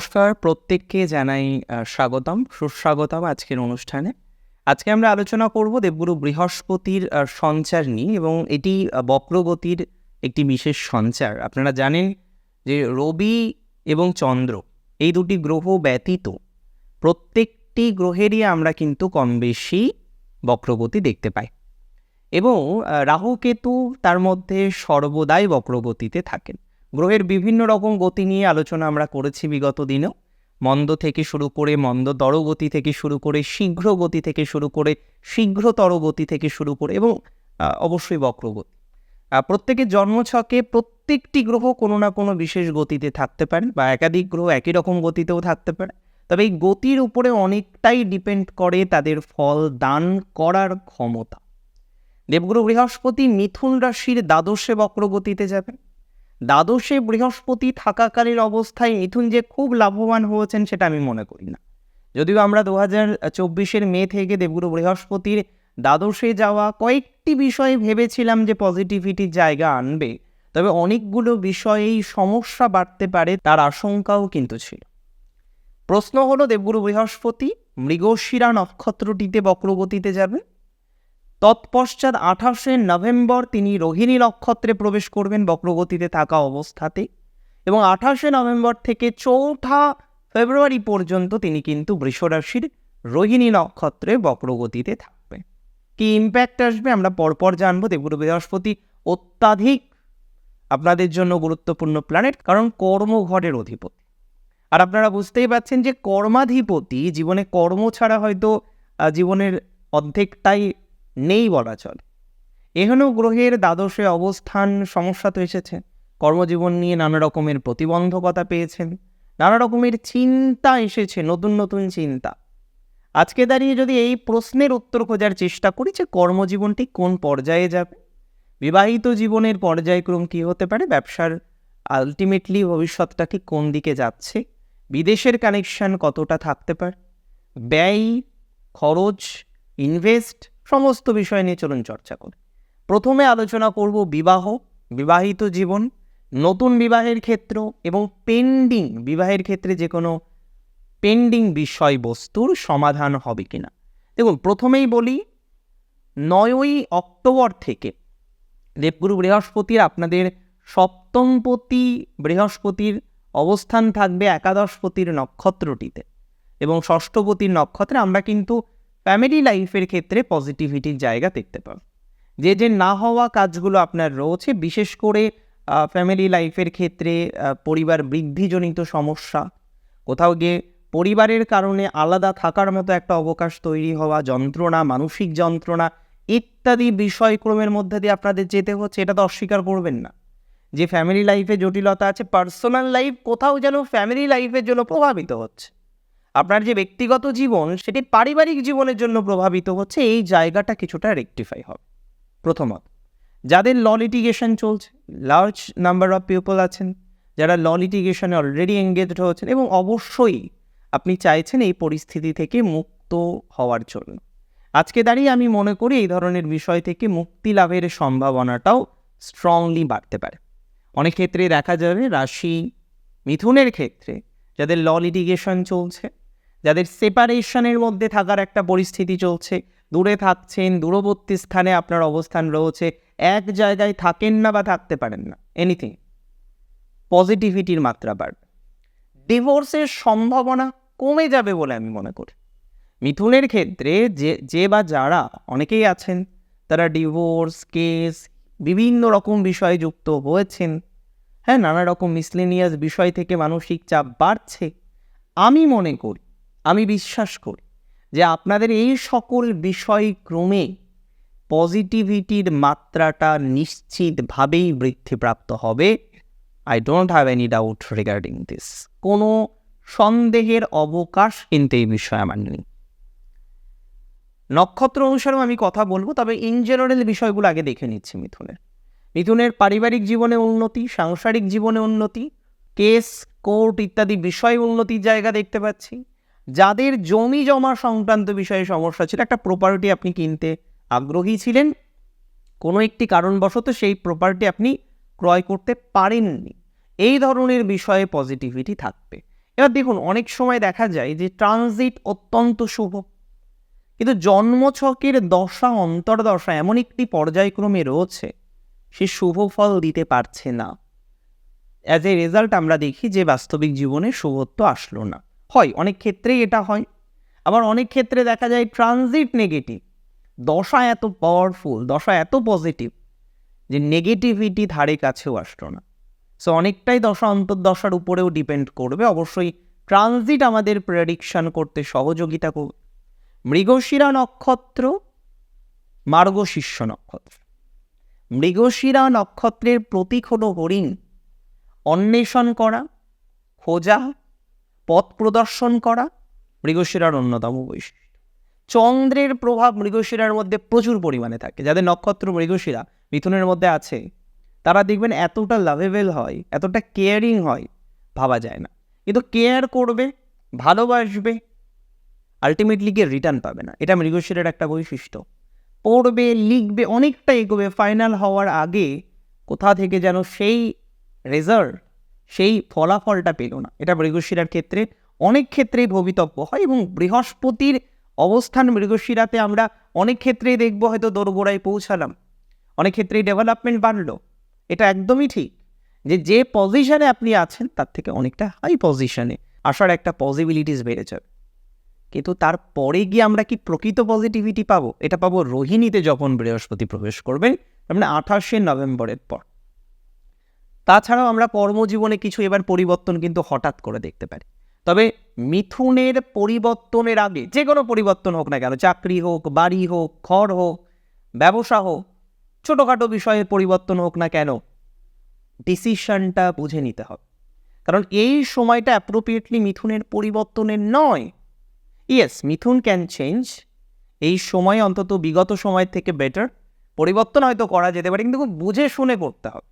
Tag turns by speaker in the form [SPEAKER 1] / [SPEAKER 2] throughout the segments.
[SPEAKER 1] নমস্কার, প্রত্যেককে জানাই স্বাগতম, সুস্বাগতম আজকের অনুষ্ঠানে। আজকে আমরা আলোচনা করব দেবগুরু বৃহস্পতির সঞ্চার নিয়ে এবং এটি বক্রগতির একটি বিশেষ সঞ্চার। আপনারা জানেন যে রবি এবং চন্দ্র এই দুটি গ্রহ ব্যতীত প্রত্যেকটি গ্রহেরই আমরা কিন্তু কম বেশি বক্রগতি দেখতে পাই এবং রাহু কেতু তার মধ্যে সর্বদাই বক্রগতিতে থাকেন। গ্রহের বিভিন্ন রকম গতি নিয়ে আলোচনা আমরা করেছি বিগত দিনেও। মন্দ থেকে শুরু করে মন্দতর গতি থেকে শুরু করে শীঘ্র গতি থেকে শুরু করে শীঘ্রতর গতি থেকে শুরু করে এবং অবশ্যই বক্রগতি প্রত্যেকের জন্মছকে প্রত্যেকটি গ্রহ কোনো না কোনো বিশেষ গতিতে থাকতে পারে বা একাধিক গ্রহ একই রকম গতিতেও থাকতে পারে। তবে এই গতির উপরে অনেকটাই ডিপেন্ড করে তাদের ফল দান করার ক্ষমতা। দেবগুরু বৃহস্পতি মিথুন রাশির দ্বাদশে বক্রগতিতে যাবেন। দ্বাদশে বৃহস্পতি থাকাকালীন অবস্থায় মিথুন যে খুব লাভবান হয়েছেন সেটা আমি মনে করি না। যদিও আমরা দু হাজার চব্বিশের মে থেকে দেবগুরু বৃহস্পতির দ্বাদশে যাওয়া কয়েকটি বিষয়ে ভেবেছিলাম যে পজিটিভিটির জায়গা আনবে, তবে অনেকগুলো বিষয়েই সমস্যা বাড়তে পারে তার আশঙ্কাও কিন্তু ছিল। প্রশ্ন হলো, দেবগুরু বৃহস্পতি মৃগশিরা নক্ষত্রটিতে বক্রগতিতে যাবেন? তৎপশ্চাৎ আঠাশে নভেম্বর তিনি রোহিণী নক্ষত্রে প্রবেশ করবেন বক্রগতিতে থাকা অবস্থাতে এবং আঠাশে নভেম্বর থেকে চৌঠা ফেব্রুয়ারি পর্যন্ত তিনি কিন্তু বৃষরাশির রোহিণী নক্ষত্রে বক্রগতিতে থাকবেন। কি ইম্প্যাক্ট আসবে আমরা পরপর জানব। দেবগুরু বৃহস্পতি অত্যাধিক আপনাদের জন্য গুরুত্বপূর্ণ প্ল্যানেট কারণ কর্মঘরের অধিপতি। আর আপনারা বুঝতেই পারছেন যে কর্মাধিপতি জীবনে কর্ম ছাড়া হয়তো জীবনের অর্ধেকটাই নেই বলা চলে। এখানেও গ্রহের দ্বাদশে অবস্থান সমস্যা তো এসেছে। কর্মজীবন নিয়ে নানা রকমের প্রতিবন্ধকতা পেয়েছেন, নানা রকমের চিন্তা এসেছে, নতুন নতুন চিন্তা। আজকে দাঁড়িয়ে যদি এই প্রশ্নের উত্তর খোঁজার চেষ্টা করি যে কর্মজীবনটি কোন পর্যায়ে যাবে, বিবাহিত জীবনের পর্যায়ক্রম কী হতে পারে, ব্যবসার আলটিমেটলি ভবিষ্যৎটা ঠিক কোন দিকে যাচ্ছে, বিদেশের কানেকশন কতটা থাকতে পারে, ব্যয়, খরচ ইনভেস্ট সমস্ত বিষয় নিয়ে চলুন চর্চা করি। প্রথমে আলোচনা করব বিবাহ, বিবাহিত জীবন, নতুন বিবাহের ক্ষেত্র এবং পেন্ডিং বিবাহের ক্ষেত্রে যে কোনো পেন্ডিং বিষয়বস্তুর সমাধান হবে কিনা। দেখুন, প্রথমেই বলি, নয়ই অক্টোবর থেকে দেবগুরু বৃহস্পতির আপনাদের সপ্তমপতি বৃহস্পতির অবস্থান থাকবে একাদশপতির নক্ষত্রটিতে এবং ষষ্ঠপতির নক্ষত্রে আমরা কিন্তু ফ্যামিলি লাইফের ক্ষেত্রে পজিটিভিটির জায়গা দেখতে পাব যে যে না হওয়া কাজগুলো আপনার রয়েছে, বিশেষ করে ফ্যামিলি লাইফের ক্ষেত্রে পরিবার বৃদ্ধিজনিত সমস্যা, কোথাও গিয়ে পরিবারের কারণে আলাদা থাকার মতো একটা অবকাশ তৈরি হওয়া, যন্ত্রণা, মানসিক যন্ত্রণা ইত্যাদি বিষয়ক্রমের মধ্যে দিয়ে আপনাদের যেতে হচ্ছে, এটা তো অস্বীকার করবেন না। যে, ফ্যামিলি লাইফে জটিলতা আছে, পার্সোনাল লাইফ কোথাও যেন ফ্যামিলি লাইফের জন্য প্রভাবিত হচ্ছে। আপনার যে ব্যক্তিগত জীবন, সেটি পারিবারিক জীবনের জন্য প্রভাবিত হচ্ছে, এই জায়গাটা কিছুটা রেকটিফাই হবে। প্রথমত যাদের ল লিটিগেশন চলছে লার্জ নাম্বার অফ পিপল আছেন, যারা ল লিটিগেশনে অলরেডি এঙ্গেজড হয়েছেন এবং অবশ্যই আপনি চাইছেন এই পরিস্থিতি থেকে মুক্ত হওয়ার জন্য। আজকে দাঁড়িয়ে আমি মনে করি এই ধরনের বিষয় থেকে মুক্তি লাভের সম্ভাবনাটাও স্ট্রংলি বাড়তে পারে। অনেক ক্ষেত্রে দেখা যাবে রাশি মিথুনের ক্ষেত্রে, যাদের ল লিটিগেশন চলছে যাদের সেপারেশনের মধ্যে থাকার একটা পরিস্থিতি চলছে। দূরে থাকছেন, দূরবর্তী স্থানে আপনার অবস্থান রয়েছে, এক জায়গায় থাকেন না বা থাকতে পারেন না। এনিথিং পজিটিভিটির মাত্রা বাড়বে। ডিভোর্সের সম্ভাবনা কমে যাবে বলে আমি মনে করি। মিথুনের ক্ষেত্রে যে যে বা যারা অনেকেই আছেন, তারা ডিভোর্স কেস বিভিন্ন রকম বিষয়ে যুক্ত হয়েছেন। হ্যাঁ নানা রকম মিসলেনিয়াস বিষয় থেকে মানসিক চাপ বাড়ছে। আমি মনে করি আমি বিশ্বাস করি যে আপনাদের এই সকল বিষয় ক্রমে পজিটিভিটির মাত্রাটা নিশ্চিতভাবেই বৃদ্ধিপ্রাপ্ত হবে। I don't have any doubt regarding this কোনো সন্দেহের অবকাশ কিন্তু এই বিষয়ে আমার নেই। নক্ষত্র অনুসারেও আমি কথা বলব, তবে ইন জেনারেল বিষয়গুলো আগে দেখে নিচ্ছি মিথুনের। মিথুনের পারিবারিক জীবনে উন্নতি, সাংসারিক জীবনে উন্নতি কেস কোর্ট ইত্যাদি বিষয় উন্নতির জায়গা দেখতে পাচ্ছি। যাদের জমি জমা সংক্রান্ত বিষয়ে সমস্যা ছিল, একটা প্রপার্টি আপনি কিনতে আগ্রহী ছিলেন, কোনো একটি কারণবশত সেই প্রপার্টি আপনি ক্রয় করতে পারেননি। এই ধরনের বিষয়ে পজিটিভিটি থাকবে। এবার দেখুন, অনেক সময় দেখা যায় যে ট্রানজিট অত্যন্ত শুভ। কিন্তু জন্মছকের দশা, অন্তর্দশা এমন একটি পর্যায়ক্রমে রয়েছে, সে শুভ ফল দিতে পারছে না। অ্যাজ এ রেজাল্ট আমরা দেখি যে বাস্তবিক জীবনে শুভত্ব আসলো না। হয়, অনেক ক্ষেত্রেই এটা হয়। আবার অনেক ক্ষেত্রে দেখা যায় ট্রানজিট নেগেটিভ দশা এত পাওয়ারফুল দশা এত পজিটিভ যে নেগেটিভিটি ধারে কাছেও আসলো না। সো অনেকটাই দশা অন্তর্দশার উপরেও ডিপেন্ড করবে। অবশ্যই ট্রানজিট আমাদের প্রেডিকশন করতে সহযোগিতা করবে। মৃগশিরা নক্ষত্র, মার্গশিষ্য নক্ষত্র। মৃগশিরা নক্ষত্রের প্রতীক হল হরিণ। অন্বেষণ করা, খোঁজা পথ প্রদর্শন করা মৃগশিরার অন্যতম বৈশিষ্ট্য। চন্দ্রের প্রভাব মৃগশিরার মধ্যে প্রচুর পরিমাণে থাকে। যাদের নক্ষত্র মৃগশিরা মিথুনের মধ্যে আছে, তারা দেখবেন এতটা লাভেবেল হয়, এতটা কেয়ারিং হয়, ভাবা যায় না। কিন্তু কেয়ার করবে, ভালোবাসবে আলটিমেটলি গিয়ে রিটার্ন পাবে না। এটা মৃগশিরের একটা বৈশিষ্ট্য। পড়বে, লিখবে, অনেকটা এগোবে। ফাইনাল হওয়ার আগে কোথা থেকে যেন সেই রেজাল্ট সেই ফলাফলটা পেল না। এটা মৃগশিরার ক্ষেত্রে অনেক ক্ষেত্রেই ভবিতব্য হয় এবং বৃহস্পতির অবস্থান মৃগশিরাতে আমরা অনেক ক্ষেত্রেই দেখব হয়তো দোরগোড়ায় পৌঁছালাম। অনেক ক্ষেত্রেই ডেভেলপমেন্ট বাড়লো। এটা একদমই ঠিক যে যে পজিশনে আপনি আছেন, তার থেকে অনেকটা হাই পজিশনে আসার একটা পসিবিলিটিস বেড়ে যাবে। কিন্তু তারপরে গিয়ে আমরা কি প্রকৃত পজিটিভিটি পাবো? এটা পাবো রোহিণীতে যখন বৃহস্পতি প্রবেশ করবেন মানে আঠাশে নভেম্বরের পর। তাছাড়াও আমরা কর্মজীবনে কিছু এবার পরিবর্তন কিন্তু হঠাৎ করে দেখতে পারি। তবে মিথুনের পরিবর্তনের আগে যে কোনো পরিবর্তন হোক না কেন, চাকরি হোক, বাড়ি হোক, ঘর হোক, ব্যবসা হোক, ছোটোখাটো বিষয়ে পরিবর্তন হোক না কেন, ডিসিশনটা বুঝে নিতে হবে। কারণ এই সময়টা অ্যাপ্রোপ্রিয়েটলি মিথুনের পরিবর্তনের নয়। ইয়েস মিথুন ক্যান চেঞ্জ এই সময় অন্তত বিগত সময় থেকে বেটার পরিবর্তন হয়তো করা যেতে পারে, কিন্তু বুঝে শুনে করতে হবে।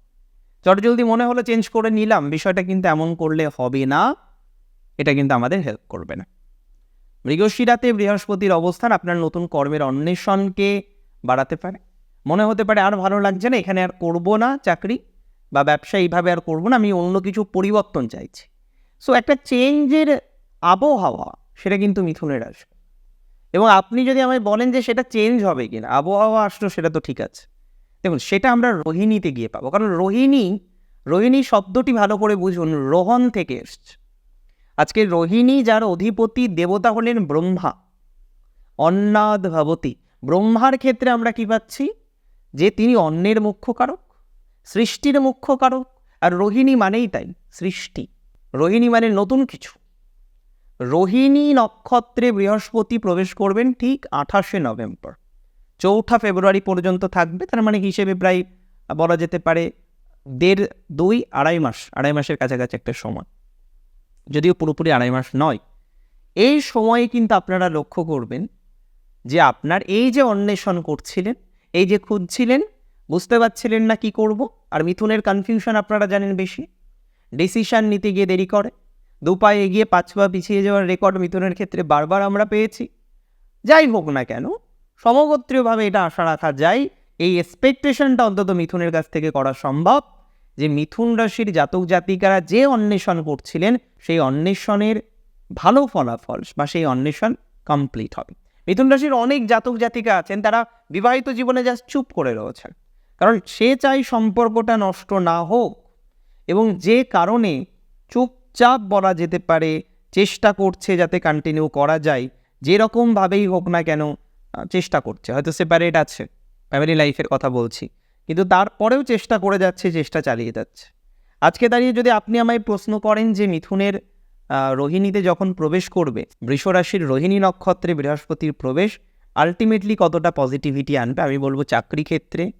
[SPEAKER 1] চটজলদি মনে হলো চেঞ্জ করে নিলাম, বিষয়টা কিন্তু এমন করলে হবে না। এটা কিন্তু আমাদের হেল্প করবে না। মৃগশিরাতে বৃহস্পতির অবস্থান, আপনার নতুন কর্মের অন্বেষণকে বাড়াতে পারে। মনে হতে পারে আর ভালো লাগছে না, এখানে আর করব না চাকরি বা ব্যবসা এইভাবে আর করব না, আমি অন্য কিছু পরিবর্তন চাইছি। সো একটা চেঞ্জের আবহাওয়া, সেটা কিন্তু মিথুনের আসবে। এবং আপনি যদি আমায় বলেন যে সেটা চেঞ্জ হবে কিনা, আবহাওয়া আসলো সেটা তো ঠিক আছে। দেখুন, সেটা আমরা রোহিণীতে গিয়ে পাবো। কারণ রোহিণী রোহিণী শব্দটি ভালো করে বুঝুন রোহন থেকে এসছে। আজকে রোহিণী যার অধিপতি, দেবতা হলেন ব্রহ্মা, অন্নাদ ভবতী। ব্রহ্মার ক্ষেত্রে আমরা কি পাচ্ছি? যে তিনি অন্নের মুখ্য কারক, সৃষ্টির মুখ্য কারক, আর রোহিণী মানেই তাই, সৃষ্টি। রোহিণী মানে নতুন কিছু। রোহিণী নক্ষত্রে বৃহস্পতি প্রবেশ করবেন ঠিক আঠাশে নভেম্বর। চৌঠা ফেব্রুয়ারি পর্যন্ত থাকবে, তার মানে হিসেবে প্রায় বলা যেতে পারে দেড়, দুই, আড়াই মাস, আড়াই মাসের কাছাকাছি একটা সময়। যদিও পুরোপুরি আড়াই মাস নয়। এই সময়ে কিন্তু আপনারা লক্ষ্য করবেন যে আপনার এই যে অন্বেষণ করছিলেন, এই যে খুঁজছিলেন, বুঝতে পারছিলেন না কি করব, আর মিথুনের কনফিউশন আপনারা জানেন বেশি। ডিসিশান নিতে গিয়ে দেরি করে। দু পায়ে এগিয়ে পাঁচ পা পিছিয়ে যাওয়ার রেকর্ড মিথুনের ক্ষেত্রে বারবার আমরা পেয়েছি। যাই হোক না কেন সমগোত্রীয়ভাবে এটা আশা রাখা যায়। এই এক্সপেকটেশনটা অন্তত মিথুনের কাছ থেকে করা সম্ভব। যে মিথুন রাশির জাতক জাতিকারা যে অন্বেষণ করছিলেন, সেই অন্বেষণের ভালো ফলাফল বা সেই অন্বেষণ কমপ্লিট হবে। মিথুন রাশির অনেক জাতক জাতিকা আছেন, তারা বিবাহিত জীবনে জাস্ট চুপ করে রয়েছেন। কারণ সে চাই সম্পর্কটা নষ্ট না হোক এবং যে কারণে চুপচাপ বলা যেতে পারে, চেষ্টা করছে যাতে কন্টিনিউ করা যায়, যেরকমভাবেই হোক না কেন চেষ্টা করছে। হয়তো সেপারেট আছে ফ্যামিলি লাইফের কথা বলছি। কিন্তু তারপরেও চেষ্টা করে যাচ্ছে, চেষ্টা চালিয়ে যাচ্ছে। আজকে দাঁড়িয়ে যদি আপনি আমায় প্রশ্ন করেন যে মিথুনের রোহিণীতে যখন প্রবেশ করবে বৃষরাশির রোহিণী নক্ষত্রে বৃহস্পতির প্রবেশ আলটিমেটলি কতটা পজিটিভিটি আনবে? আমি বলব চাকরি ক্ষেত্রে,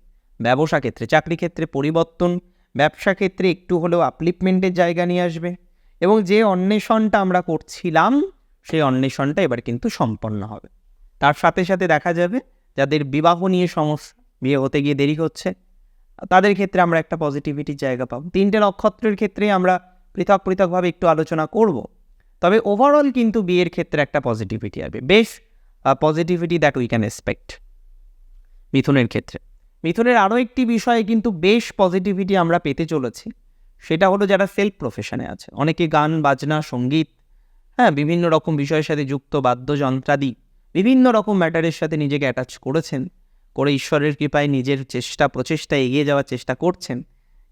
[SPEAKER 1] ব্যবসা ক্ষেত্রে। চাকরি ক্ষেত্রে পরিবর্তন, ব্যবসা ক্ষেত্রে একটু হলেও আপলিপমেন্টের জায়গা নিয়ে আসবে। এবং যে অন্বেষণটা আমরা করছিলাম, সেই অন্বেষণটা এবার কিন্তু সম্পন্ন হবে। তার সাথে সাথে দেখা যাবে যাদের বিবাহ নিয়ে সমস্যা বিয়ে হতে গিয়ে দেরি হচ্ছে, তাদের ক্ষেত্রে আমরা একটা পজিটিভিটির জায়গা পাবো। তিনটে নক্ষত্রের ক্ষেত্রে আমরা পৃথক পৃথকভাবে একটু আলোচনা করব। তবে ওভারঅল কিন্তু বিয়ের ক্ষেত্রে একটা পজিটিভিটি আসবে। বেশ positivity that we can expect মিথুনের ক্ষেত্রে। মিথুনের আরও একটি বিষয়ে কিন্তু বেশ পজিটিভিটি আমরা পেতে চলেছি, সেটা হলো যারা সেলফ প্রফেশনে আছে। অনেকে গান, বাজনা, সংগীত হ্যাঁ বিভিন্ন রকম বিষয়ের সাথে যুক্ত, বাদ্যযন্ত্রাদি বিভিন্ন রকম ম্যাটারের সাথে নিজেকে অ্যাটাচ করেছেন, করে ঈশ্বরের কৃপায় নিজের চেষ্টা প্রচেষ্টা এগিয়ে যাওয়ার চেষ্টা করছেন।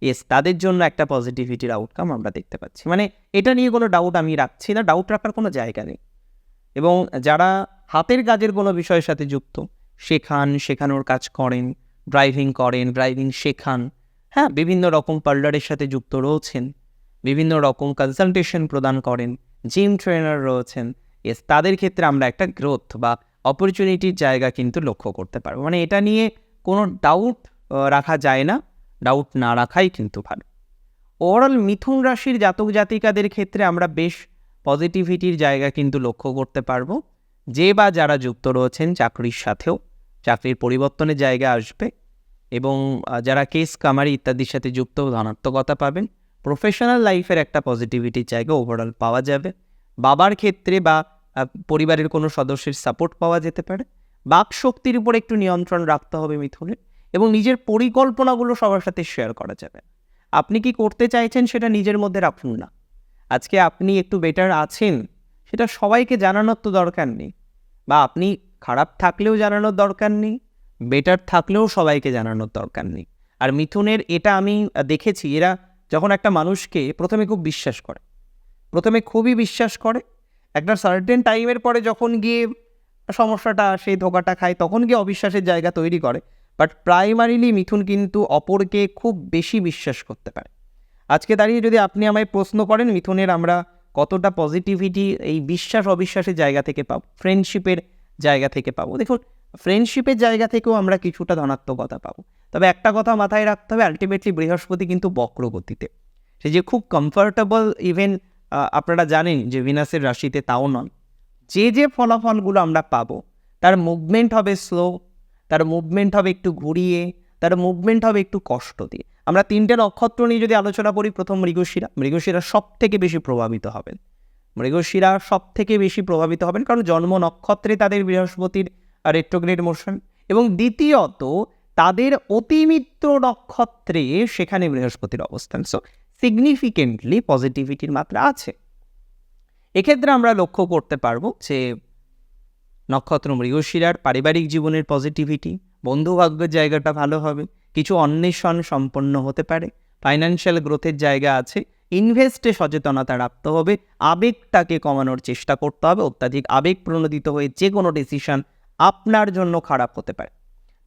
[SPEAKER 1] ইয়েস তাদের জন্য একটা পজিটিভিটির আউটকাম আমরা দেখতে পাচ্ছি। মানে এটা নিয়ে কোনো ডাউট আমি রাখছি না ডাউট রাখার কোনো জায়গা নেই। এবং যারা হাতের কাজের কোনো বিষয়ের সাথে যুক্ত, শেখান, শেখানোর কাজ করেন ড্রাইভিং করেন ড্রাইভিং শেখান হ্যাঁ বিভিন্ন রকম পার্লারের সাথে যুক্ত রয়েছেন, বিভিন্ন রকম কনসালটেশন প্রদান করেন জিম ট্রেনার রয়েছেন এস তাদের ক্ষেত্রে আমরা একটা গ্রোথ বা অপরচুনিটির জায়গা কিন্তু লক্ষ্য করতে পারব। মানে এটা নিয়ে কোনো ডাউট রাখা যায় না। ডাউট না রাখাই কিন্তু ভালো। ওভারঅল মিথুন রাশির জাতক জাতিকাদের ক্ষেত্রে আমরা বেশ পজিটিভিটির জায়গা কিন্তু লক্ষ্য করতে পারব। যে বা যারা যুক্ত রয়েছেন চাকরির সাথেও, চাকরির পরিবর্তনের জায়গা আসবে এবং যারা কেস কামারি ইত্যাদির সাথে যুক্ত, ধনাত্মকতা পাবেন। প্রফেশনাল লাইফের একটা পজিটিভিটির জায়গা ওভারঅল পাওয়া যাবে। বাবার ক্ষেত্রে বা পরিবারের কোনো সদস্যের সাপোর্ট পাওয়া যেতে পারে। বাক শক্তির উপর একটু নিয়ন্ত্রণ রাখতে হবে মিথুনের এবং নিজের পরিকল্পনাগুলো সবার সাথে শেয়ার করা যাবে। আপনি কি করতে চাইছেন সেটা নিজের মধ্যে রাখুন না। আজকে আপনি একটু বেটার আছেন, সেটা সবাইকে জানানোর তো দরকার নেই। বা আপনি খারাপ থাকলেও জানানোর দরকার নেই বেটার থাকলেও সবাইকে জানানোর দরকার নেই। আর মিথুনের এটা আমি দেখেছি, এরা যখন একটা মানুষকে প্রথমে খুব বিশ্বাস করে, প্রথমে খুবই বিশ্বাস করে একটা সার্টেন টাইমের পরে যখন গিয়ে সমস্যাটা আসে ধোকাটা খায়, তখন গিয়ে অবিশ্বাসের জায়গা তৈরি করে। বাট প্রাইমারিলি মিথুন কিন্তু অপরকে খুব বেশি বিশ্বাস করতে পারে। আজকে দাঁড়িয়ে যদি আপনি আমায় প্রশ্ন করেন, মিথুনের আমরা কতটা পজিটিভিটি এই বিশ্বাস, অবিশ্বাসের জায়গা থেকে পাবো ফ্রেন্ডশিপের জায়গা থেকে পাবো। দেখুন ফ্রেন্ডশিপের জায়গা থেকেও আমরা কিছুটা ধনাত্মকতা পাবো। তবে একটা কথা মাথায় রাখতে হবে আলটিমেটলি বৃহস্পতি কিন্তু বক্রগতিতে। সে যে খুব কমফর্টেবল ইভেন আপনারা জানেন যে ভিনাসের রাশিতে তাও নন যে যে ফলাফলগুলো আমরা পাবো, তার মুভমেন্ট হবে স্লো তার মুভমেন্ট হবে একটু ঘুরিয়ে, তার মুভমেন্ট হবে একটু কষ্ট দিয়ে। আমরা তিনটে নক্ষত্র নিয়ে যদি আলোচনা করি, প্রথম মৃগশিরা। মৃগশিরা সব থেকে বেশি প্রভাবিত হবেন। মৃগশিরা সব থেকে বেশি প্রভাবিত হবেন কারণ জন্ম নক্ষত্রে তাদের বৃহস্পতির রেট্রোগ্রেড মোশন এবং দ্বিতীয়ত তাদের অতিমিত্র নক্ষত্রে সেখানে বৃহস্পতির অবস্থান। সো সিগনিফিকেন্টলি পজিটিভিটির মাত্রা আছে। এক্ষেত্রে আমরা লক্ষ্য করতে পারব যে নক্ষত্র মৃগশিরার পারিবারিক জীবনের পজিটিভিটি বন্ধুভাগ্যের জায়গাটা ভালো হবে, কিছু অন্বেষণ সম্পন্ন হতে পারে ফাইন্যান্সিয়াল গ্রোথের জায়গা আছে ইনভেস্টে সচেতনতা রাখতে হবে, আবেগটাকে কমানোর চেষ্টা করতে হবে, অত্যাধিক আবেগ প্রণোদিত হয়ে যে কোনো ডিসিশন আপনার জন্য খারাপ হতে পারে।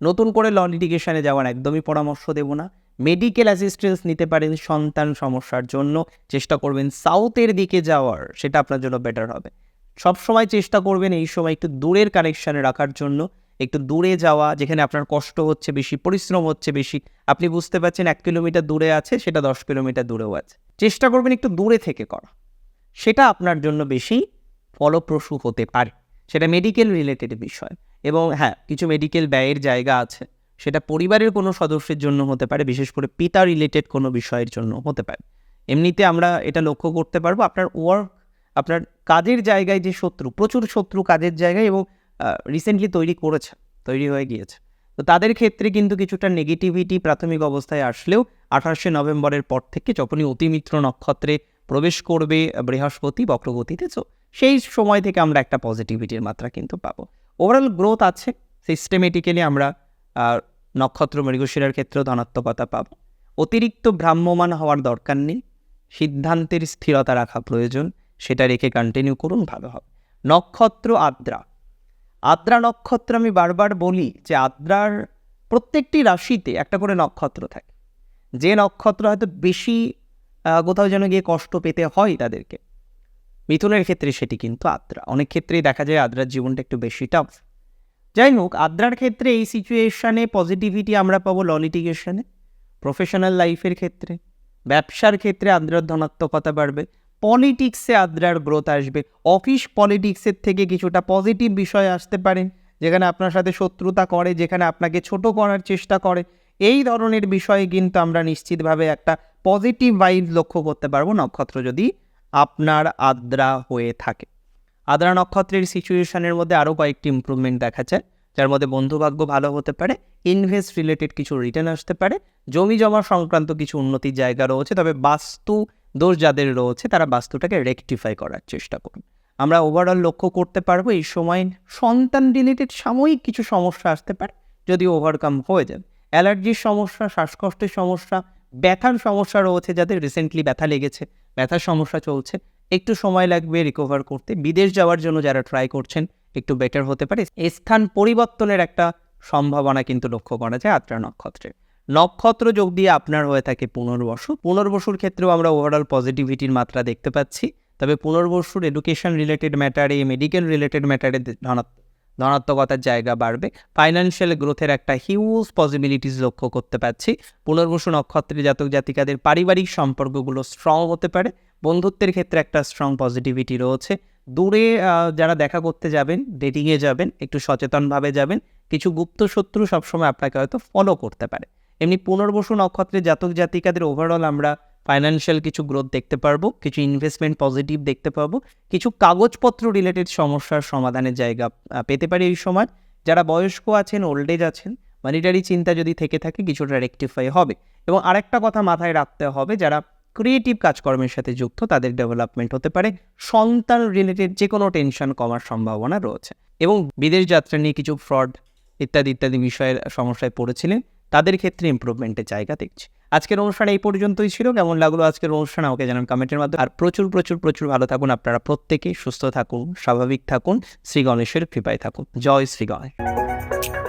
[SPEAKER 1] নতুন করে ল লিটিগেশনে যাওয়ার একদমই পরামর্শ দেব না মেডিকেল অ্যাসিস্ট্যান্স নিতে পারেন সন্তান সমস্যার জন্য। চেষ্টা করবেন সাউথের দিকে যাওয়ার, সেটা আপনার জন্য বেটার হবে। সব সময় চেষ্টা করবেন এই সময় একটু দূরের কানেকশানে রাখার জন্য। একটু দূরে যাওয়া, যেখানে আপনার কষ্ট হচ্ছে বেশি, পরিশ্রম হচ্ছে বেশি। আপনি বুঝতে পারছেন এক কিলোমিটার দূরে আছে, সেটা দশ কিলোমিটার দূরেও আছে। চেষ্টা করবেন একটু দূরে থেকে করা। সেটা আপনার জন্য বেশি ফলপ্রসূ হতে পারে। সেটা মেডিকেল রিলেটেড বিষয়। এবং হ্যাঁ কিছু মেডিকেল ব্যয়ের জায়গা আছে। সেটা পরিবারের কোনো সদস্যের জন্য হতে পারে, বিশেষ করে পিতা রিলেটেড কোনো বিষয়ের জন্য হতে পারে। এমনিতে আমরা এটা লক্ষ্য করতে পারব, আপনার ওয়ার্ক আপনার কাজের জায়গায় যে শত্রু, প্রচুর শত্রু কাজের জায়গায় এবং রিসেন্টলি তৈরি করেছে, তৈরি হয়ে গিয়েছে। তো তাদের ক্ষেত্রে কিন্তু কিছুটা নেগেটিভিটি প্রাথমিক অবস্থায় আসলেও আঠাশে নভেম্বরের পর থেকে যখনই অতিমিত্র নক্ষত্রে প্রবেশ করবে বৃহস্পতি, বক্রগতিতে তো সেই সময় থেকে আমরা একটা পজিটিভিটির মাত্রা কিন্তু পাবো। ওভারঅল গ্রোথ আছে সিস্টেমেটিক্যালি আমরা নক্ষত্র মৃগশিরার ক্ষেত্রেও ধনাত্মকতা পাব। অতিরিক্ত ভ্রাম্যমান হওয়ার দরকার নেই। সিদ্ধান্তের স্থিরতা রাখা প্রয়োজন। সেটা রেখে কন্টিনিউ করুন, ভালো হবে। নক্ষত্র আদ্রা। আদ্রা নক্ষত্র আমি বারবার বলি যে আদ্রার প্রত্যেকটি রাশিতে একটা করে নক্ষত্র থাকে। যে নক্ষত্র হয়তো বেশি কোথাও যেন গিয়ে কষ্ট পেতে হয় তাদেরকে। মিথুনের ক্ষেত্রে সেটি কিন্তু আদ্রা। অনেক ক্ষেত্রেই দেখা যায় আদ্রার জীবনটা একটু বেশি টাফ যাই হোক আদ্রার ক্ষেত্রে এই সিচুয়েশানে পজিটিভিটি আমরা পাবো ল লিটিগেশনে প্রফেশনাল লাইফের ক্ষেত্রে। ব্যবসার ক্ষেত্রে আদ্রার ধনাত্মকতা বাড়বে। পলিটিক্সে আদ্রার গ্রোথ আসবে। অফিস পলিটিক্সের থেকে কিছুটা পজিটিভ বিষয় আসতে পারে, যেখানে আপনার সাথে শত্রুতা করে, যেখানে আপনাকে ছোট করার চেষ্টা করে। এই ধরনের বিষয়ে কিন্তু আমরা নিশ্চিতভাবে একটা পজিটিভ ভাইব লক্ষ্য করতে পারব নক্ষত্র যদি আপনার আদ্রা হয়ে থাকে। আদ্রা নক্ষত্রের সিচুয়েশনের মধ্যে আরও কয়েকটি ইমপ্রুভমেন্ট দেখা যায় যার মধ্যে বন্ধুভাগ্য ভালো হতে পারে ইনভেস্ট রিলেটেড কিছু রিটার্ন আসতে পারে, জমি জমা সংক্রান্ত কিছু উন্নতির জায়গা রয়েছে, তবে বাস্তু দোষ যাদের রয়েছে, তারা বাস্তুটাকে রেকটিফাই করার চেষ্টা করুন। আমরা ওভারঅল লক্ষ্য করতে পারব এই সময় সন্তান রিলেটেড সাময়িক কিছু সমস্যা আসতে পারে, যদি ওভারকাম হয়ে যাবে অ্যালার্জির সমস্যা, শ্বাসকষ্টের সমস্যা, ব্যথার সমস্যা রয়েছে যাদের রিসেন্টলি ব্যথা লেগেছে, ব্যথার সমস্যা চলছে একটু সময় লাগবে রিকভার করতে। বিদেশ যাওয়ার জন্য যারা ট্রাই করছেন, একটু বেটার হতে পারে। স্থান পরিবর্তনের একটা সম্ভাবনা কিন্তু লক্ষ্য করা যায় আত্রা নক্ষত্রে। নক্ষত্র যোগ দিয়ে আপনার হয়ে থাকে পুনর্বসু। পুনর্বসুর ক্ষেত্রেও আমরা ওভারঅল পজিটিভিটির মাত্রা দেখতে পাচ্ছি। তবে পুনর্বসুর এডুকেশন রিলেটেড ম্যাটারে মেডিকেল রিলেটেড ম্যাটারে ধনাত্মক ধনাত্মকতার জায়গা বাড়বে। ফাইন্যান্সিয়াল গ্রোথের একটা হিউজ পসিবিলিটিস লক্ষ্য করতে পাচ্ছি। পুনর্বসু নক্ষত্রের জাতক জাতিকাদের পারিবারিক সম্পর্কগুলো স্ট্রং হতে পারে। বন্ধুত্বের ক্ষেত্রে একটা স্ট্রং পজিটিভিটি রয়েছে। দূরে যারা দেখা করতে যাবেন ডেটিংয়ে যাবেন, একটু সচেতনভাবে যাবেন, কিছু গুপ্ত শত্রু সবসময় আপনাকে হয়তো ফলো করতে পারে। এমনি পুনর্বসু নক্ষত্রের জাতক জাতিকাদের ওভারঅল আমরা ফাইন্যান্সিয়াল কিছু গ্রোথ দেখতে পারব, কিছু ইনভেস্টমেন্ট পজিটিভ দেখতে পাবো, কিছু কাগজপত্র রিলেটেড সমস্যার সমাধানের জায়গা পেতে পারি এই সময়। যারা বয়স্ক আছেন ওল্ড এজ আছেন মানিটারি চিন্তা যদি থেকে থাকে, কিছুটা রেকটিফাই হবে। এবং আরেকটা কথা মাথায় রাখতে হবে, যারা ক্রিয়েটিভ কাজকর্মের সাথে যুক্ত, তাদের ডেভেলপমেন্ট হতে পারে, সন্তান রিলেটেড যে কোনো টেনশন কমার সম্ভাবনা রয়েছে। এবং বিদেশ যাত্রা নিয়ে কিছু ফ্রড ইত্যাদি ইত্যাদি বিষয়ের সমস্যায় পড়েছিলেন, তাদের ক্ষেত্রে ইমপ্রুভমেন্টের জায়গা দেখছি। আজকের অনুষ্ঠান এই পর্যন্তই ছিল। কেমন লাগল আজকের অনুষ্ঠান? আমাকে জানান কমেন্টের মাধ্যমে। আর প্রচুর প্রচুর প্রচুর ভালো থাকুন আপনারা প্রত্যেকে। সুস্থ থাকুন, স্বাভাবিক থাকুন, শ্রী গণেশের কৃপায় থাকুন। জয় শ্রী গণেশ।